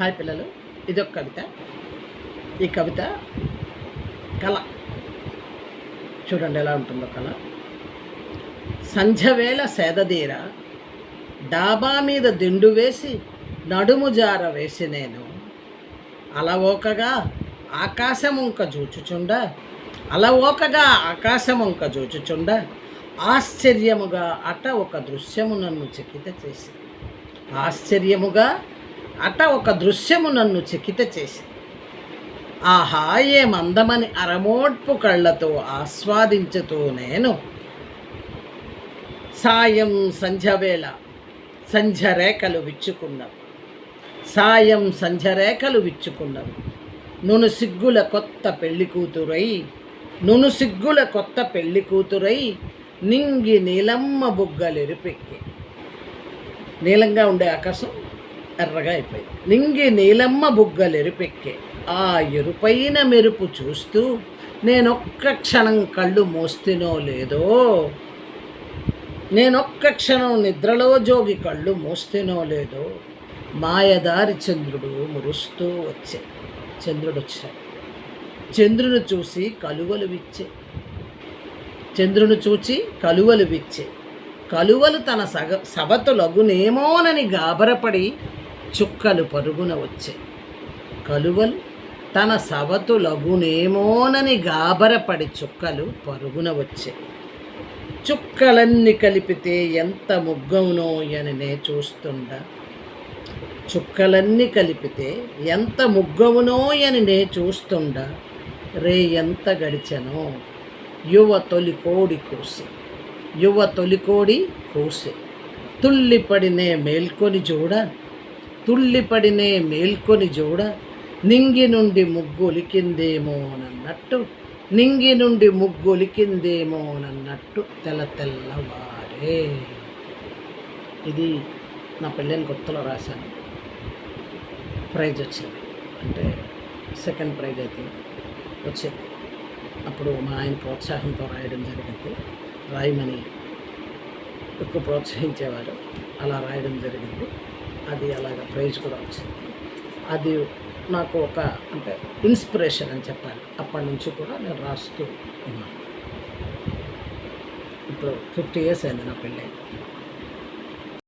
Hi పిల్లలు ఇదొక కవిత. ఈ కవిత కళ. చూడండి ఎలా ఉంటుందో కళ. సంధ్యవేళ సేదదీర డాబా మీద దిండు వేసి నడుము జార వేసి నేను. అలవోకగా ఆకాశముంక జూచుచుండ అలవోకగా ఆకాశముంక జూచుచుండ ఆశ్చర్యముగా అట ఒక దృశ్యము నన్ను చకిత చేసి. ఆశ్చర్యముగా అట ఒక దృశ్యము నన్ను చకిత చేసి ఆహా ఏ మందమని అరమోడ్పు కళ్ళతో ఆస్వాదించుతూ నేను సాయం సంధ్యవేళ సంధ్యరేఖలు విచ్చుకున్నవి సాయం సంధ్యరేఖలు విచ్చుకున్నవి నును సిగ్గుల కొత్త పెళ్ళి కూతురై నును సిగ్గుల కొత్త పెళ్ళి కూతురై నింగి నీలమ్మ బుగ్గలెరుపెక్కి. నీలంగా ఉండే ఆకాశం ఎర్రగా అయిపోయింది నింగి నీలమ్మ బుగ్గలు ఎరుపెక్కే ఆ ఎరుపైన మెరుపు చూస్తూ నేనొక్క క్షణం కళ్ళు మోస్తినో లేదో నేనొక్క క్షణం నిద్రలో జోగి కళ్ళు మోస్తినో లేదో మాయదారి చంద్రుడు మురుస్తూ వచ్చే. చంద్రుడు వచ్చాడు చంద్రుని చూసి కలువలు విచ్చే. చంద్రుని చూచి కలువలు విచ్చే. కలువలు తన సగ సభతులగునేమోనని గాబరపడి చుక్కలు పరుగున వచ్చే. కలువలు తన సవతు లగునేమోనని గాబరపడి చుక్కలు పరుగున వచ్చే. చుక్కలన్నీ కలిపితే ఎంత ముగ్గవునో అని నే చూస్తుండా. చుక్కలన్నీ కలిపితే ఎంత ముగ్గవునో అని నే చూస్తుండా. రే ఎంత గడిచనో. యువ తొలి కోడి కోసి. యువ తొలికోడి కూసె. తుల్లిపడినే మేల్కొని చూడ. తుళ్ళిపడినే మేల్కొని చూడ నింగి నుండి ముగ్గొలికిందేమోనన్నట్టు నింగి నుండి ముగ్గొలికిందేమోనన్నట్టు తెల్ల తెల్లవారే. ఇది నా పెళ్ళైన కొత్తలో రాశాను. ప్రైజ్ వచ్చింది. అంటే సెకండ్ ప్రైజ్ అయితే వచ్చింది. అప్పుడు మా ఆయన ప్రోత్సాహంతో రాయడం జరిగింది. రాయమని ఎక్కువ ప్రోత్సహించేవారు. అలా రాయడం జరిగింది. అది అలాగ ప్రైజ్ కూడా వచ్చింది. అది నాకు ఒక అంటే ఇన్స్పిరేషన్ అని చెప్పాలి. అప్పటి నుంచి కూడా నేను రాస్తూ ఉన్నాను. ఇప్పుడు ఫిఫ్టీ ఇయర్స్ అయింది నా పెళ్ళి.